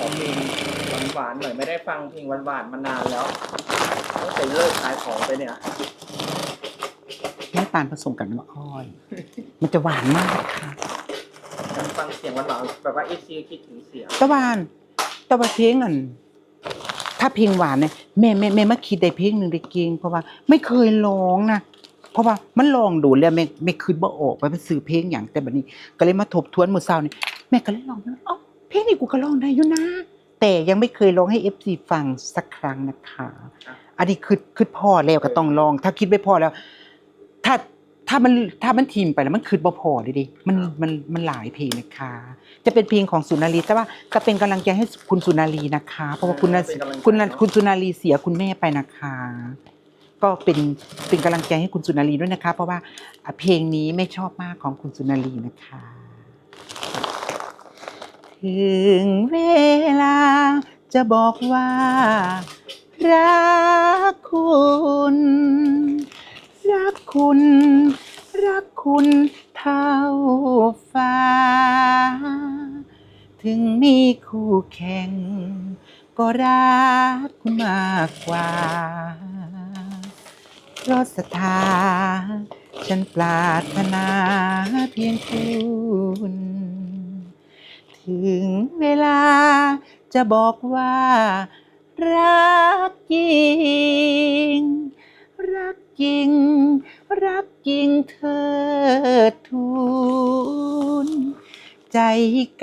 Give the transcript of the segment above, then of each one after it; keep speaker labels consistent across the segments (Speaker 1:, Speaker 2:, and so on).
Speaker 1: ขอเพลงหวานๆหน่อยไม่ได้ฟังเพลงหวานๆมานานแล้วตั้งแต่เลิกขายของไปเนี่ย
Speaker 2: น้ำตาลผสมกับน้ำอ้อย มันจะหวานมากค่ะ
Speaker 1: การฟังเสียงหวานๆแบบว่าเอซีคิดถึงเสียง
Speaker 2: ตะวันตะวันเพลงอัน ถ้าเพลงหวานเนี่ยแม่แม่แม่มาคิดได้เพลงหนึ่งได้เก่งเพราะว่าไม่เคยร้องนะเพราะว่ามันลองดูแล้วแม่แม่คืนบ่ออกว่าเป็นสื่อเพลงอย่างแต่บัดนี้ ก็เลยมาทบทวนมื้อเช้านี่แม่ก็เลยลองเอ้า เพลงนี้กูก็ร้องได้อยู่นะ แต่ยังไม่เคยร้องให้ FC ฟังสักครั้งนะคะ อันนี้คือคือพ่อแล้วก็ต้องลอง ถ้าคิดไม่พอแล้ว ถ้าถ้ามันถ้ามันทีมไปแล้วมันคือบ่พอดิดิมันมันมันหลายเพลงนะคะ จะเป็นเพลงของสุนารีแต่ว่าก็เป็นกำลังใจให้คุณสุนารีนะคะ เพราะว่าคุณน่ะ
Speaker 1: เป็นกำลังใจ
Speaker 2: คุณน่ะ
Speaker 1: เนอะ
Speaker 2: คุณสุนารีเสียคุณแม่ไปนะคะ ก็เป็นเป็นกำลังใจให้คุณสุนารีด้วยนะคะ เพราะว่าเพลงนี้ไม่ชอบมากของคุณสุนารีนะคะ ถึงเวลาจะบอกว่า รักคุณ รักคุณ รักคุณเท่าฟ้า ถึงมีคู่แข่ง ก็รักคุณมากกว่าเพราะศรัทธาฉันปรารถนาเพียงคุณ ถึงเวลาจะบอกว่า รักจริง รักจริง รักจริงเธอทูลใจ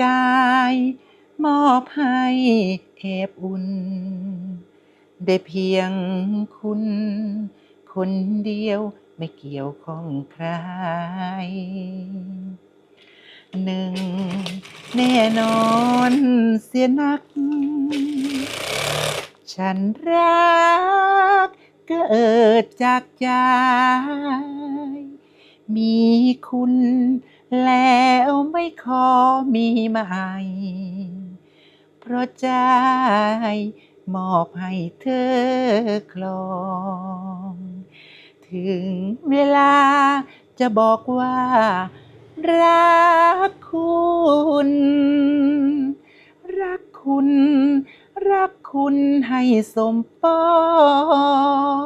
Speaker 2: กาย มอบให้เอบอุ่น ได้เพียงคุณ คนเดียวไม่เกี่ยวข้องใครหนึ่ง แน่นอนเสียนัก ฉันรักเกิดจากใจมีคุณแล้วไม่ขอมีใหม่ เพราะใจมอบให้เธอคลอง ถึงเวลาจะบอกว่า รักคุณ รักคุณ รักคุณให้สมปอ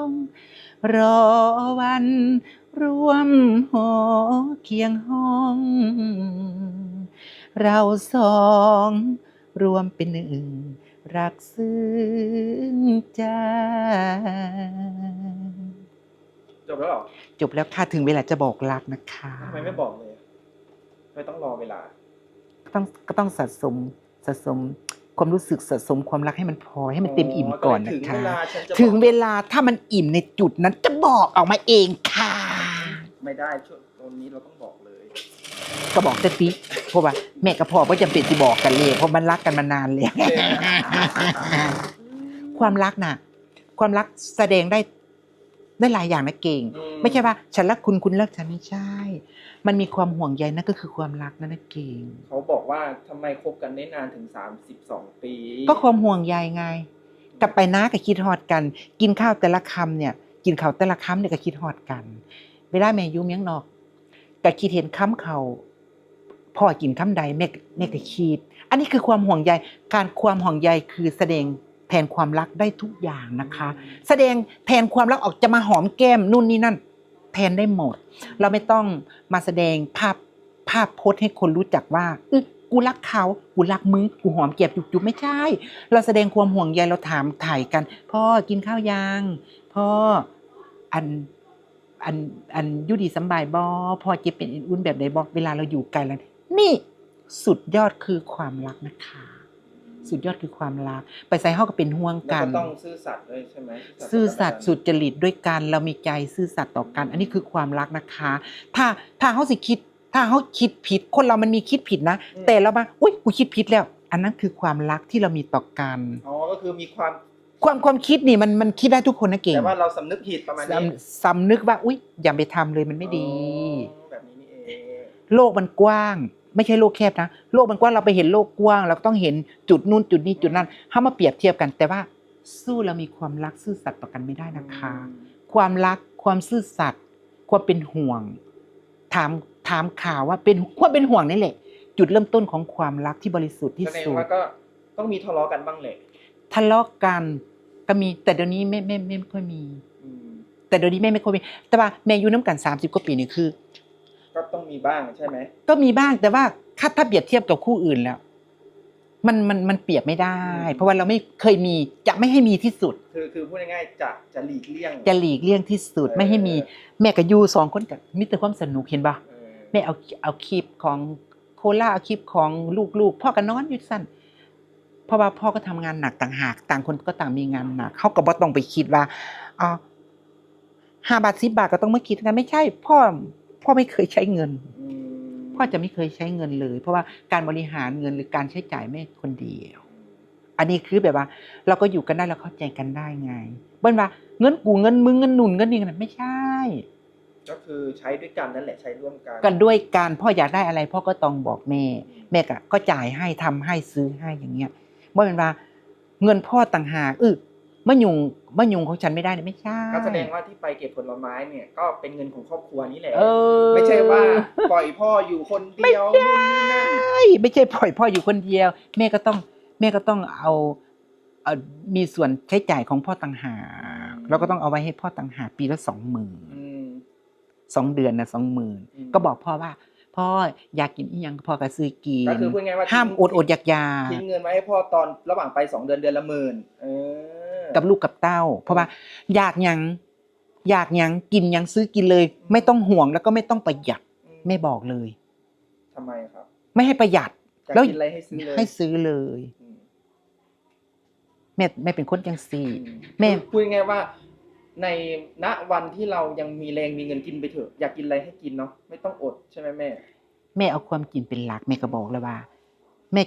Speaker 2: ง รอวันร่วมหอเคียงห้อง เราสองรวมเป็นหนึ่ง รักซึ้งใจ
Speaker 1: จบแล้วเหรอ
Speaker 2: จบแล้วค่ะถึงเวลาจะบอกรักนะคะ
Speaker 1: ทำไมไม่บอกเลย ไม่ต้องรอเวลา
Speaker 2: ก็ต้องก็ต้องสะสมสะสมความรู้สึกสะสมความรักให้มันพอให้มันเต็มอิ่มก่อนนะ
Speaker 1: ถึง
Speaker 2: คะ
Speaker 1: เวลาฉันจะ
Speaker 2: ถึงเว
Speaker 1: บอก
Speaker 2: ลาถ้ามันอิ่มในจุดนั้นจะบอกออกมาเองค่ะ
Speaker 1: ไม่ได้ช่วงตรงนี้เราต้องบอกเลย
Speaker 2: ก็บอกแต่ติเพราะว่าแม่กับพ่อก็จำเป็นที่บอกกันเลยเพราะมันรักกันมานานเลยความรักน่ะ ความรักแสดงได้ได้หลายอย่างนะเก่ง
Speaker 1: อืม
Speaker 2: ไม่ใช่ว่า ฉันรักคุณคุณรักฉันไม่ใช่ มันมีความห่วงใยนั่นก็คือความรักนั่นนะเก่ง
Speaker 1: เขาบอกว่าทำไมคบกันได้นานถึงสามสิบสองปี
Speaker 2: ก็ความห่วงใยไง กลับไปน้าก็คิดฮอดกัน กินข้าวแต่ละคำเนี่ย กินข้าวแต่ละคำเนี่ยก็คิดฮอดกัน เวลาแม่อยุ่เมียงนอกก็คิดเห็นคำเขาพ่อกินคำใดแม่ก็แม่ก็คิด อันนี้คือความห่วงใยการความห่วงใยคือแสดงแทนความรักได้ทุกอย่างนะคะ แสดงแทนความรักออกจะมาหอมแก้มนู่นนี่นั่น แทนได้หมด เราไม่ต้องมาแสดงภาพภาพโพสต์ให้คนรู้จักว่าเออกูรักเขากูรักมึงกูหอมแก้มจุบๆไม่ใช่ เราแสดงความห่วงใยเราถามถ่ายกัน พ่อกินข้าวยังพ่ออันอันอันอยุดีสำบายบอพ่อเจ็บเป็นอุ่นแบบใดบอเวลาเราอยู่ไกลแล้วนี่สุดยอดคือความรักนะคะ สุดยอดคือความรัก ไปใส่ห้าก็เป็นห่วง
Speaker 1: แล้ว
Speaker 2: กั
Speaker 1: ก็
Speaker 2: น
Speaker 1: ต้องซื่อสัตย์ด้วยใช่ไหม
Speaker 2: ซื่อสัตย์สุจริตด้วยกันเรามีใจซื่อสัตย์ต่อกัน อันนี้คือความรักนะคะ ถ้าถ้าเขาสิคิด ถ้าเขาคิดผิด คนเรามันมีคิดผิดนะ แต่เรามาอุ้ยกูคิดผิดแล้ว อันนั้นคือความรักที่เรามีต่อกัน
Speaker 1: อ๋อก็คือมีความ
Speaker 2: ความความคิดนี่มันมันคิดได้ทุกคนนะเก่ง
Speaker 1: แต่ว่าเราสำนึกผิดประมาณนี้
Speaker 2: สำสำนึกว่าอุ้ยอย่าไปทำเลยมันไม่ดี
Speaker 1: อ๋อแบบนี้นี่เอง
Speaker 2: โลกมันกว้าง ไม่ใช่โลกแคบนะ โลกมันกว้างเราไปเห็นโลกกว้าง เราก็ต้องเห็นจุดนู่นจุดนี้จุดนั้นถ้ามาเปรียบเทียบกัน แต่ว่าสู้เรามีความรักซื่อสัตย์ต่อกันไม่ได้นะคะ ความรักความซื่อสัตย์ความเป็นห่วง ถามถามข่าวว่าเป็นความเป็นห่วงนี่แหละ จุดเริ่มต้นของความรักที่บริสุทธิ์ที่
Speaker 1: แสดง
Speaker 2: สุด
Speaker 1: ว่าก็ต้องมีทะเลาะกันบ้างแหละ
Speaker 2: ทะเลาะกันก็มีแต่เดี๋ยวนี้ไม่ไม่ไม่ไม่ค่อยมี
Speaker 1: อืม
Speaker 2: แต่เดี๋ยวนี้แม่ไม่ค่อยมีแต่ว่าแม่อยู่น้ำกันสามสิบกว่าปีนี่คือ
Speaker 1: ก็ต้องมีบ้างใช่ไหม
Speaker 2: ก็มีบ้างแต่ว่าถ้าถ้าเปรียบเทียบกับคู่อื่นแล้ว มันมันมันเปรียบไม่ได้ เพราะว่าเราไม่เคยมีจะไม่ให้มีที่สุด
Speaker 1: คือคือพูดง่ายๆจะจะหลีกเลี่ยง
Speaker 2: จะหลีกเลี่ยงที่สุด
Speaker 1: เออ
Speaker 2: ไม่ให้มี แม่กับยูสองคนกับมิตรความสนุกเห็นปะ
Speaker 1: เออ
Speaker 2: แม่เอาเอาคลิปของโคล่าเอาคลิปของลูกๆ พ่อก็นอนอยู่สั้นเพราะว่าพ่อก็ทำงานหนักต่างหาก ต่างคนก็ต่างมีงานหนักเขาก็บ่ต้องไปคิดว่าอ๋อห้าบาทสิบบาทก็ต้องมาคิดกันไม่ใช่ พ่อ พ่อไม่เคยใช้เงิน
Speaker 1: อืม
Speaker 2: พ่อจะไม่เคยใช้เงินเลย เพราะว่าการบริหารเงินหรือการใช้จ่ายแม่คนเดียว อันนี้คือแบบว่า เราก็อยู่กันได้เราเข้าใจกันได้ไงเบิ้ลว่าเงินกูเงินมึงเงินหนุนเงินนี่กันไม่ใช่
Speaker 1: ก็คือใช้ด้วยกันนั่นแหละใช้ร่วมกัน
Speaker 2: กันด้วยการพ่ออยากได้อะไรพ่อก็ต้องบอกแม่ แม่ก็ก็จ่ายให้ทำให้ซื้อให้อย่างเงี้ยเมื่อเป็นว่า เงินพ่อต่างหากเออ มะยุงมะยุงของฉันไม่ได้เนี่ยไม่ใช่
Speaker 1: ก็แสดงว่าที่ไปเก็บผลไม้เนี่ยก็เป็นเงินของครอบครัวนี่แหละ
Speaker 2: เออ
Speaker 1: ไม่ใช่ว่าปล่อยพ่ออยู่คนเดียวนู่นนี่นั่น
Speaker 2: ใช่ไม่ใช่ปล่อยพ่ออยู่คนเดียว แม่ก็ต้องแม่ก็ต้องเอาเอามีส่วนใช้จ่ายของพ่อต่างหากเราก็ต้องเอาไว้ให้พ่อต่างหากปีละสองหมื่น
Speaker 1: อืม
Speaker 2: สองเดือนนะสองหมื่น
Speaker 1: อืม
Speaker 2: ก็บอกพ่อว่าพ่ออยากกินอีหยังพ่อก็ซื้อกิน
Speaker 1: ก็คือพูดง่ายๆว่า
Speaker 2: ห้ามอดอดอยากอยา
Speaker 1: ทิ้งเงินไว้ให้พ่อตอนระหว่างไปสองเดือนเดือนละหมื่นเออ
Speaker 2: กับลูกกับเต้า เพราะว่าอยากหยังอยากหยังกินหยังซื้อกินเลย ไม่ต้องห่วงแล้วก็ไม่ต้องประหยัดแม่บอกเลย
Speaker 1: ทำไมครับ
Speaker 2: ไม่ให้ประหยัด
Speaker 1: อยาก
Speaker 2: แล้ว
Speaker 1: กินอะไรให้ซื้อเลย
Speaker 2: ให้ซื้อเลย
Speaker 1: อืม
Speaker 2: แม่แม่เป็นคนจังสี่
Speaker 1: อื
Speaker 2: แม่
Speaker 1: พูดง่ายๆว่าในณวันที่เรายังมีแรงมีเงินกินไปเถอะ อยากกินอะไรให้กินเนาะไม่ต้องอดใช่ไหมแม่
Speaker 2: แม่เอาความกินเป็นหลักแม่ก็บอกเลยว่า แม่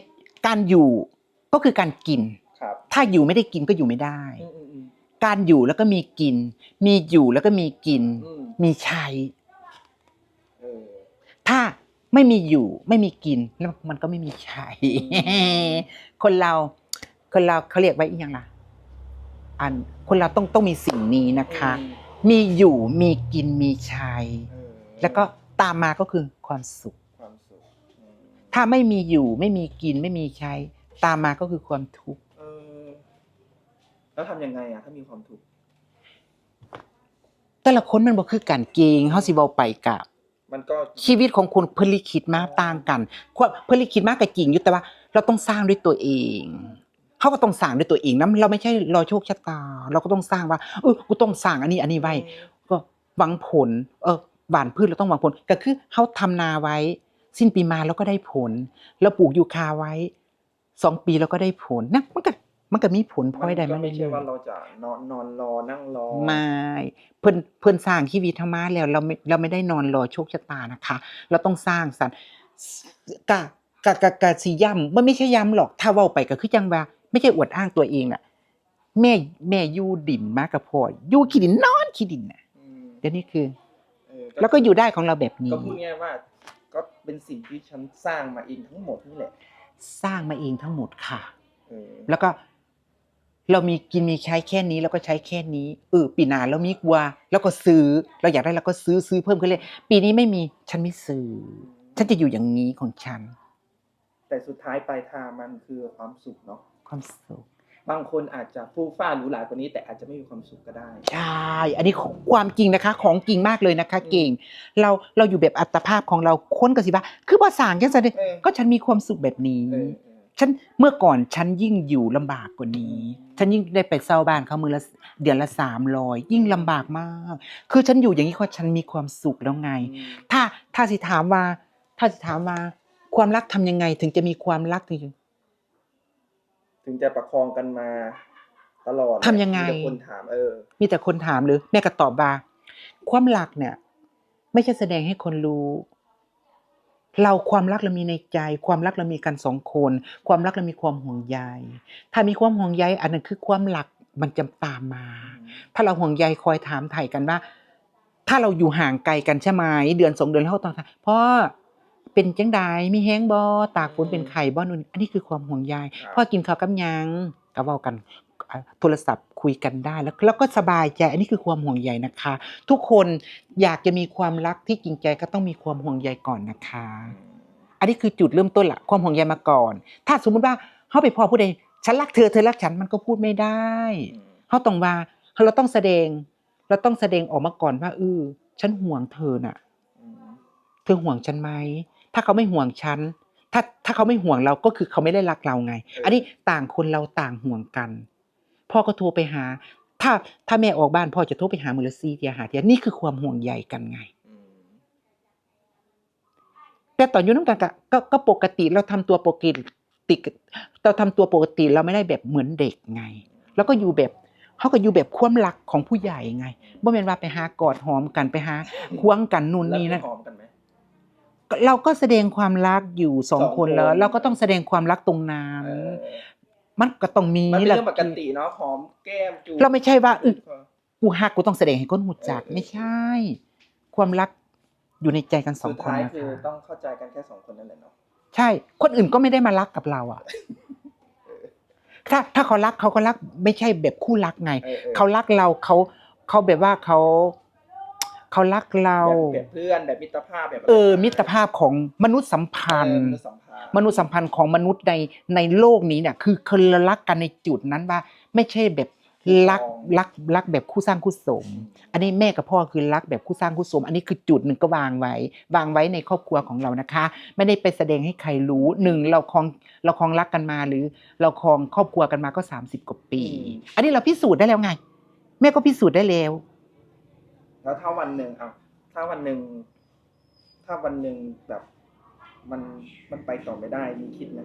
Speaker 2: การอยู่ก็คือการกิน
Speaker 1: ครับ
Speaker 2: ถ้าอยู่ไม่ได้กินก็อยู่ไม่ได้
Speaker 1: อืมอืมอืม
Speaker 2: การอยู่แล้วก็มีกิน มีอยู่แล้วก็มีกิน
Speaker 1: อืม
Speaker 2: มีใช้
Speaker 1: เออ
Speaker 2: ถ้าไม่มีอยู่ไม่มีกินแล้วมันก็ไม่มีใช้
Speaker 1: อืม
Speaker 2: คนเรา คนเราเขาเรียกไว้อีกอย่างล่ะอันคนเราต้องต้องมีสิ่งนี้นะคะ
Speaker 1: อืม
Speaker 2: มีอยู่มีกินมีใช้
Speaker 1: เออ
Speaker 2: แล้วก็ตามมาก็คือความสุข
Speaker 1: ความสุขอืม
Speaker 2: ถ้าไม่มีอยู่ไม่มีกินไม่มีใช้ ตามมาก็คือความทุกข์
Speaker 1: เออ แล้วทำยังไงอะถ้ามีความทุกข์
Speaker 2: แต่ละคนมันบ่คือกันเกงเฮาสิเว้าไปกับ
Speaker 1: มันก็
Speaker 2: ชีวิตของคนเพิ่นลิขิตมาต่างกันความเพิ่นลิขิตมาก็จริงอยู่แต่ว่า เราต้องสร้างด้วยตัวเองเขาก็ต้องสร้างด้วยตัวเองนะเราไม่ใช่รอโชคชะตา เราก็ต้องสร้างว่าเออกูต้องสร้างอันนี้อันนี้ไว้ก็หวังผล เออหว่านพืชเราต้องหวังผลก็คือเขาทำนาไว้ สิ้นปีมาเราก็ได้ผล แล้วปลูกยูคาไว้สองปีเราก็ได้ผลนะมันก็ มันก็มีผลพลอยได้
Speaker 1: ก็
Speaker 2: มา
Speaker 1: ไม่ใช่
Speaker 2: เรื่อย
Speaker 1: ว่าเราจะนอนนอนรอนั่งรอ
Speaker 2: ๆไม่เพิ่นเพิ่นสร้างชีวิตธรรมาแล้วเราไม่เราไม่ได้นอนรอโชคชะตานะคะ เราต้องสร้างสรรค์กะกะกะกะสีย่ำมันไม่ใช่ย่ำหรอก ถ้าเว้าไปก็คือจังว่า ไม่ใช่อวดอ้างตัวเองอะแม่แม่อยู่ดินมากับพ่ออยู่ขี้ดินนอนขี้ดินน่ะ
Speaker 1: อืม
Speaker 2: เดี๋ยวนี้คือ
Speaker 1: เออ
Speaker 2: แล้วก็อยู่ได้ของเราแบบนี้
Speaker 1: ก็พูดง่ายๆว่า ก็เป็นสิ่งที่ฉันสร้างมาเองทั้งหมดนี่แหละ
Speaker 2: สร้างมาเองทั้งหมดค่ะ
Speaker 1: เออ
Speaker 2: แล้วก็ เรามีกินมีใช้แค่นี้แล้วก็ใช้แค่นี้เออปีหน้าเรามีกว่าแล้วก็ซื้อเราอยากได้เราก็ซื้อซื้อเพิ่มขึ้นเลย ปีนี้ไม่มีฉันไม่ซื้อ ฉันจะอยู่อย่างนี้ของฉัน
Speaker 1: แต่สุดท้ายปลายทางมันคือความสุขเนาะ
Speaker 2: ความสุข
Speaker 1: บางคนอาจจะฟู่ฟ้าหรูหรากว่านี้ แต่อาจจะไม่มีความสุขก็ได้
Speaker 2: ใช่ อันนี้ของความจริงนะคะ ของจริงมากเลยนะคะ เก่ง เราเราอยู่แบบอัตภาพของเราค้นกันสิว่าคือภาษาจังซั่นเด้
Speaker 1: เออ
Speaker 2: ก็ฉันมีความสุขแบบนี้
Speaker 1: เออเออ
Speaker 2: ฉันเมื่อก่อนฉันยิ่งอยู่ลำบากกว่านี้ ฉันยิ่งได้ไปเซาบ้านเขามือละเดือนละสามร้อยยิ่งลำบากมาก คือฉันอยู่อย่างนี้เพราะฉันมีความสุขแล้วไง
Speaker 1: อืม
Speaker 2: ถ้าถ้าสิถามว่า ถ้าสิถามว่าความรักทำยังไง ถึงจะมีความรักถึงจะ
Speaker 1: ถึงจะประคองกันมา ตลอด
Speaker 2: ทำยังไง
Speaker 1: มีแต่คนถามเออ
Speaker 2: มีแต่คนถามหรือแม่ก็ตอบว่าความรักเนี่ย ไม่ใช่แสดงให้คนรู้ เราความรักเรามีในใจ ความรักเรามีกันสองคน ความรักเรามีความห่วงใย ถ้ามีความห่วงใยอันนั้นคือความรักมันจะตามมา ถ้าเราห่วงใยคอยถามไถ่กันว่า ถ้าเราอยู่ห่างไกลกันใช่ไหมเดือนสองเดือนแล้วเราต้องถามพ่อเป็นจังใดมีแห้งบ่ตากฝนเป็นไข่บ่นุ่นอันนี้คือความห่วงใย
Speaker 1: ครับ
Speaker 2: พ่อกินข้าวกับหยังก็เว้ากันอะ โทรศัพท์คุยกันได้แล้วแล้วก็สบายใจอันนี้คือความห่วงใยนะคะ ทุกคนอยากจะมีความรักที่จริงใจก็ต้องมีความห่วงใยก่อนนะคะ อันนี้คือจุดเริ่มต้นละความห่วงใยมาก่อน ถ้าสมมุติว่าเฮเขาไปพอผู้ใดฉันรักเธอเธอรักฉันมันก็พูดไม่ได้
Speaker 1: อืม
Speaker 2: เขาต้องว่าเราต้องแสดง เราต้องแสดงออกมาก่อนว่าเออฉันห่วงเธอน่ะ
Speaker 1: อืม
Speaker 2: เธอห่วงฉันไหมถ้าเขาไม่ห่วงฉันถ้าถ้าเขาไม่ห่วงเราก็คือเขาไม่ได้รักเราไง อันนี้ต่างคนเราต่างห่วงกัน พ่อก็โทรไปหา ถ้าถ้าแม่ออกบ้านพ่อจะโทรไปหามือละซีเทียหาเทียนี่คือความห่วงใยกันไง
Speaker 1: อืม
Speaker 2: แต่ตอนอยู่น้ำกันก็ก็ก็ปกติเราทำตัวปกติเราทำตัวปกติเราไม่ได้แบบเหมือนเด็กไง แล้วก็อยู่แบบเขาก็อยู่แบบความรักของผู้ใหญ่ไงบ่แม่นว่าไปหากอดหอมกันไปหาควงกันนู่น
Speaker 1: แล้ว
Speaker 2: นี่
Speaker 1: มี
Speaker 2: นั่น
Speaker 1: หอมกันไหม
Speaker 2: เราก็แสดงความรักอยู่สอง
Speaker 1: สอง
Speaker 2: คนแล้ว
Speaker 1: คน
Speaker 2: เราก็ต้องแสดงความรักตรงนั้น
Speaker 1: เออ
Speaker 2: มันก็ต้องมี
Speaker 1: มันเป็น
Speaker 2: แหละ
Speaker 1: เรื่องปกติเนาะหอมแก้มจูบ
Speaker 2: เราไม่ใช่ว่าอึกูฮักกูต้องแสดงให้คนหูจัก
Speaker 1: เออ
Speaker 2: ไม่ใช่ ความรักอยู่ในใจกันสอง
Speaker 1: สุด
Speaker 2: คน
Speaker 1: ท้าย
Speaker 2: นะ
Speaker 1: คือ
Speaker 2: คะ
Speaker 1: ต้องเข้าใจกันแค่สองคนนั่นแหละเนาะ
Speaker 2: ใช่ คนอื่นก็ไม่ได้มารักกับเราอะ ถ้าถ้าเขารักเขาก็รักไม่ใช่แบบคู่รักไง
Speaker 1: ออออ
Speaker 2: เขารักเราเขาเขาแบบว่าเขา เขารักเรา
Speaker 1: แบบแบบเพื่อนแบบมิตรภาพแบบะไร
Speaker 2: เออ มิตรภาพของมนุษย์สัมพันธ์
Speaker 1: เออมนุษย์สัมพันธ์
Speaker 2: มนุษยสัมพันธ์ของมนุษย์ในในโลกนี้เนี่ย คือคนละรักกันในจุดนั้นว่า ไม่ใช่แบบรักรักรักแบบคู่สร้างคู่สม อันนี้แม่กับพ่อคือรักแบบคู่สร้างคู่สม อันนี้คือจุดหนึ่งก็วางไว้ วางไว้ในครอบครัวของเรานะคะ ไม่ได้ไปแสดงให้ใครรู้หนึ่งเราครองเราครองรักกันมาหรือ เราครองครอบครัวกันมาก็สามสิบกว่าปี อันนี้เราพิสูจน์ได้แล้วไง แม่ก็พิสูจน์ได้แล้ว
Speaker 1: แล้วถ้าวันหนึ่งอะถ้าวันหนึ่งถ้าวันหนึ่งแบบมันมันไปต่อไม่ได้มีคิดไหม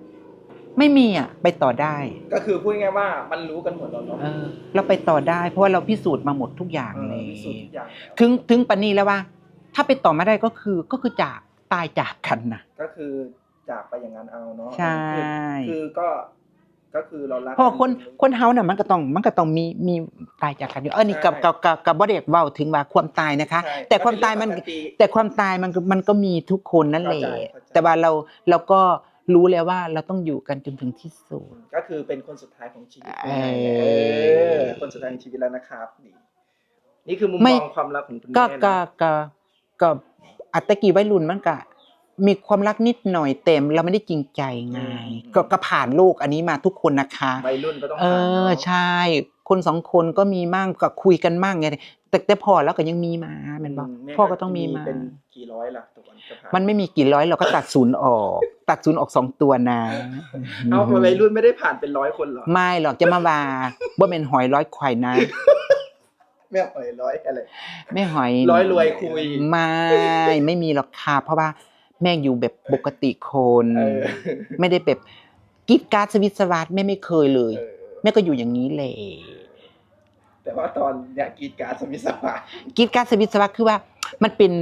Speaker 2: ไม่มีอะ ไปต่อได้
Speaker 1: ก็คือพูดง่ายๆว่ามันรู้กันหมดแล้วเนาะ
Speaker 2: เออ เราไปต่อได้ เพราะว่าเราพิสูจน์มาหมดทุกอย่าง
Speaker 1: เออ
Speaker 2: เลย
Speaker 1: พิสูจน์ทุกอย่างแล้ว
Speaker 2: ถึงถึงปันนี้แล้วว่า ถ้าไปต่อไม่ได้ก็คือก็คือจากตายจากกันนะ
Speaker 1: ก็คือจากไปอย่างนั้นเอาเนาะ
Speaker 2: ใช่
Speaker 1: คือคือก็ ก็คือเรารัก
Speaker 2: เพอคน
Speaker 1: กั
Speaker 2: คนเฮาน่ะมันก็ต้องมันก็ต้องมีมีตายจากกันอยู่เออนี่กับ
Speaker 1: ใช่
Speaker 2: กับกับกับบ่ได้เว้าถึงว่าความตายนะคะ
Speaker 1: ใช่
Speaker 2: แต่ความตายมัน
Speaker 1: เป็เรื่องปกติ
Speaker 2: แต่ความตายมันก็มันก็มีทุกคนนั่นแหละ
Speaker 1: เข้าใจเข้าใจ
Speaker 2: แต่ว่าเราเราก็รู้แล้วว่าเราต้องอยู่กันจนถึงที่สุด
Speaker 1: ก็คือเป็นคนสุดท้ายของชีวิต
Speaker 2: เออ
Speaker 1: เออคนสุดท้ายของชีวิตแล้วนะครับนี่นี่คือมุม
Speaker 2: ไม่
Speaker 1: มองความรักของคุณ
Speaker 2: ก็
Speaker 1: แม่
Speaker 2: ก็
Speaker 1: นะ
Speaker 2: ก็ก็อัตตะกี้วัยรุ่นมันก็ มีความรักนิดหน่อยเต็ม เราไม่ได้จริงใจไงก็ก็ผ่านโลกอันนี้มาทุกคนนะคะ
Speaker 1: วัยรุ่นก็ต้อง
Speaker 2: เอ
Speaker 1: ผ่าน
Speaker 2: อ
Speaker 1: เนาะ
Speaker 2: ใช่ คนสองคนก็มีมั่งก็คุยกันมั่งไงแต่แต่พอแล้วก็ยังมีมาแมันบอก
Speaker 1: แพ่
Speaker 2: อก็ต้องมีมา
Speaker 1: เป็นกี่ร้อยล่ะตัววันจะผ่าน
Speaker 2: มันไม่มีกี่ร้อยเราก็ตัดศูนย์ออก ตัดศูนย์ออกสองตัวนะ
Speaker 1: เอาวัยรุ่นไม่ได้ผ่านเป็นร้อยคนเหรอ
Speaker 2: ไม่หรอกจะมาว่าบ่เป็นหอยร้อยควายนะ
Speaker 1: ไม่เอาเลยร้อยอะไร
Speaker 2: ไม่หอย
Speaker 1: ร้อยรวยคุย
Speaker 2: ไม่ไม่มีหรอกค่ะเพราะว่า แม่อยู่แบบปกติคน
Speaker 1: เออ
Speaker 2: ไม่ได้แบบกรีดกรารสวิตสวัสดแม่ไม่เคยเลย
Speaker 1: เออ
Speaker 2: แม่ก็อยู่อย่างนี้แหละ
Speaker 1: แต่ว่าตอนเนี่ยกรีดการดสมิสวา
Speaker 2: กรีดกรารสวิตสวัสดคือว่า มันเป็น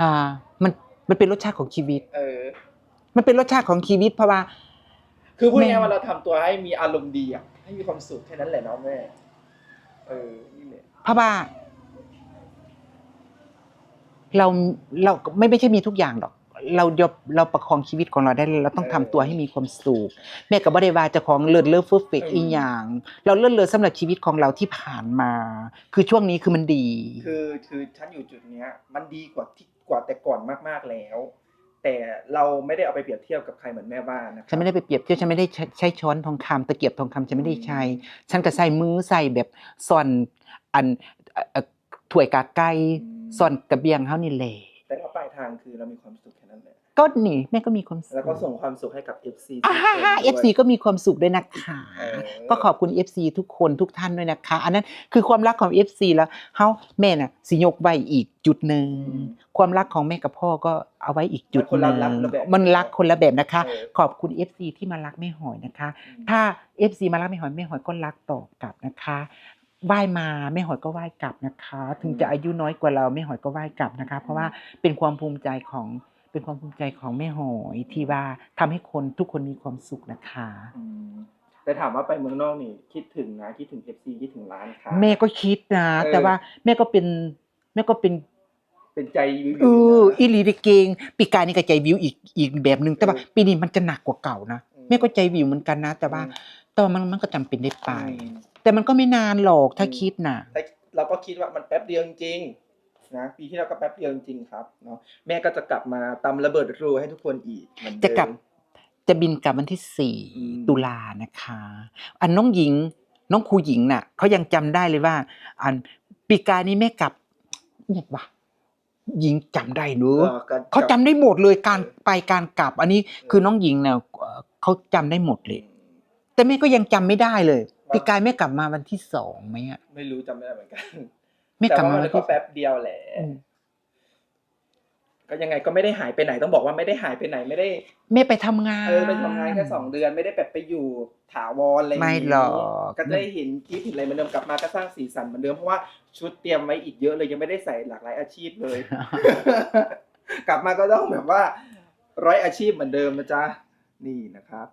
Speaker 2: อ่ามันมันเป็นรสชาติของชีวิต
Speaker 1: เออ
Speaker 2: มันเป็นรสชาติของชีวิตเพราะว่า
Speaker 1: คือพูด
Speaker 2: แม่
Speaker 1: ง่ายๆว่าเราทำตัวให้มีอารมณ์ดีอะให้มีความสุขแค่นั้นแหละเนาะแม่เออนี่แหละ
Speaker 2: เพราะว่า เราเราไม่ไม่ใช่มีทุกอย่างหรอก เราเดี๋ยวเราประคองชีวิตของเราได้เราต้องทำตัวให้มีความสุขแม่กับบ่ได้ว่าเจะของเลิศเลิศเฟอร์เฟกอีหยังเราเลิศเลิศสำหรับชีวิตของเราที่ผ่านมา คือช่วงนี้คือมันดี
Speaker 1: คือคือฉันอยู่จุดเนี้ย มันดีกว่าที่กว่าแต่ก่อนมากๆแล้ว แต่เราไม่ได้เอาไปเปรียบเทียบกับใครเหมือนแม่บ้านนะครั
Speaker 2: ฉันไม่ได้ไปเปรียบเทียบฉันไม่ได้ใช้ใช้ช้อนทองคำตะเกียบทองคำฉันไม่ได้ใช้ ฉันก็ใส่มือใส่แบบซ่อนอันเอ่อเอ่อถ้วยกาไก่ซ่อนกระเบียงเฮานี่แหละ
Speaker 1: แต่ว่าปลาย ทางคือเรามีความสุขแค่นั้นแหละ
Speaker 2: ก็นี่แม่ก็มีความสุข
Speaker 1: แล้วก็ส่งความสุขให้กับ FC
Speaker 2: อ่า
Speaker 1: ทุกคนด้วย
Speaker 2: FC ก็มีความสุขด้วยนะคะ
Speaker 1: เออ
Speaker 2: ก็ขอบคุณ FC ทุกคนทุกท่านด้วยนะคะ อันนั้นคือความรักของ FC แล้วเฮาแม่น่ะสิยกไว้อีกจุดหนึ่ง
Speaker 1: อืม
Speaker 2: ความรักของแม่กับพ่อก็เอาไว้อีกจุด
Speaker 1: มันคน
Speaker 2: ห
Speaker 1: ละ
Speaker 2: นึ่ง
Speaker 1: รักละแบบ
Speaker 2: มันรักคนละแบบนะคะ
Speaker 1: เออ
Speaker 2: ขอบคุณ FC ที่มารักแม่หอยนะคะ ถ้า FC มารักแม่หอยแม่หอยก็รักตอบกลับนะคะ ไหว้มาแม่หอยก็ไหว้กลับนะคะ ถึงจะอายุน้อยกว่าเราแม่หอยก็ไหว้กลับนะคะ เพราะว่าเป็นความภูมิใจของเป็นความภูมิใจของแม่หอยที่ว่าทำให้คนทุกคนมีความสุขนะคะ
Speaker 1: อืมแต่ถามว่าไปเมืองนอกนี่คิดถึงนะคิดถึง FC คิดถึงร้านค้า
Speaker 2: แม่ก็คิดนะ
Speaker 1: เออ
Speaker 2: แต่ว่าแม่ก็เป็นแม่ก็เป็น
Speaker 1: เป็นใจวิว
Speaker 2: เออ
Speaker 1: ๆ
Speaker 2: อีหลีได้เก่งปีกายนี่ก็ใจวิวอีกอีกแบบหนึ่งแต่ว่า
Speaker 1: เออ
Speaker 2: ปีนี้มันจะหนักกว่าเก่านะ
Speaker 1: อืม
Speaker 2: แม่ก็ใจวิวเหมือนกันนะ แต่ว่า
Speaker 1: อืม
Speaker 2: แต่ว่ามันมันก็จำเป็นได้ไป
Speaker 1: อืม
Speaker 2: แต่มันก็ไม่นานหรอกถ้า
Speaker 1: อืม
Speaker 2: คิดน่ะ
Speaker 1: แต่เราก็คิดว่ามันแป๊บเดียวจริงๆนะปีที่แล้วก็แป๊บเดียวจริงๆครับเนาะแม่ก็จะกลับมาตำระเบิดรูให้ทุกคนอีกเหมือนเดิม
Speaker 2: จะกลับจะบินกลับวันที่สี่
Speaker 1: อืม
Speaker 2: ตุลานะคะ อันน้องหญิงน้องครูหญิงน่ะเขายังจำได้เลยว่า อันปีกายนี้แม่กลับเนี่ยวะหญิงจำได้เนอะ
Speaker 1: ออก็
Speaker 2: เขาจำได้หมดเลยการไปการกลับ อันนี้คือน้องหญิงเนี่ยเอ่อเขาจำได้หมดเลย แต่แม่ก็ยังจำไม่ได้เลย ปีกายแม่กลับมาวันที่สองไหมอะ
Speaker 1: ไม่รู้จำไม่ได้เหมือนกัน
Speaker 2: แม่กลับมา
Speaker 1: แต่ว่
Speaker 2: วัน
Speaker 1: นก็
Speaker 2: ที่
Speaker 1: แป๊บเดียวแหละ
Speaker 2: อืม
Speaker 1: ก็ยังไงก็ไม่ได้หายไปไหนต้องบอกว่าไม่ได้หายไปไหนไม่ได้
Speaker 2: แม่ไปทำงาน
Speaker 1: เออไปทำงานแค่สองเดือนไม่ได้แบบไปอยู่ถาวรอะไรอย่าง
Speaker 2: ไม่
Speaker 1: นี้
Speaker 2: หรอก
Speaker 1: ก็ได้เห็นคลิปเห็นอะไรเหมือนเดิมกลับมาก็สร้างสีสันเหมือนเดิมเพราะว่าชุดเตรียมไว้อีกเยอะเลยยังไม่ได้ใส่หลากหลายอาชีพเลย กลับมาก็ต้องแบบว่า ร้อยอาชีพเหมือนเดิมนะจ๊ะนี่นะครับ